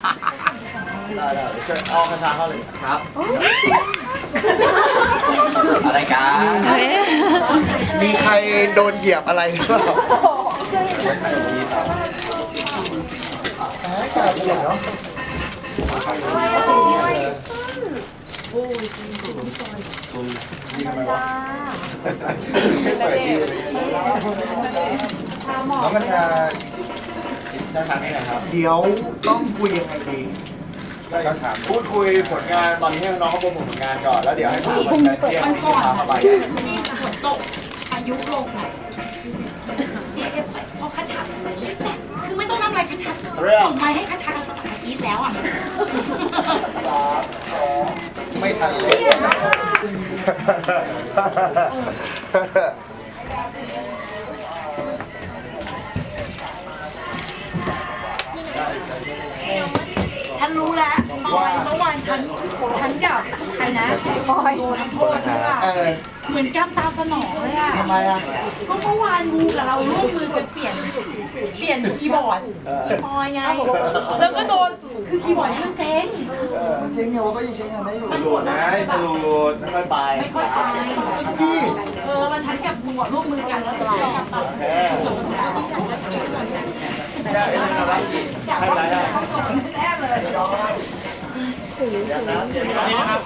ได้ได้เชิญเอากระชาเข้าเลยครับอะไรกันมีใครโดนเหยียบอะไรหรือเปล่าเหยียบเนาะน้องกระชา จะทำให้ไหนครับเดี๋ยวต้องคุยยังไงดีก็ถามพูดคุยผลงานตอนนี้ให้น้องเขาโปรโมทผลงานก่อนแล้วเดี๋ยวให้ถามวันเที่ยงวันที่ก่อนพาเข้าไปที่ฝนตกอายุลงอะเอ๊ะพอขชับคือไม่ต้องทำอะไรขชับส่งไม้ให้ขชับกับตะกี้แล้วอะไม่ทันเลย ฉันรู้แล้วปอยเมื่อวานฉันฉันกับใครนะปอยโดนทำโทษใช่ป่ะเออเหมือนกำตามสนองเลยอะทำไมอะก็เมื่อวานมูกับเราร่วมมือกันเปลี่ยน เปลี่ยนคีย์บอร์ดปอยไง แล้วก็โดนคือคีย์บอร์ดเครื่องเจ๊งเจ๊งไงวะก็ยังใช้งานได้อยู่สรุปนะสรุปไม่ค่อยไปไม่ค่อยไปพี่เออแล้วฉันกับมูอะร่วมมือกันแล้วก็กำตามแค่แค่เอ็นนะว่าให้ไรได้ นะครับ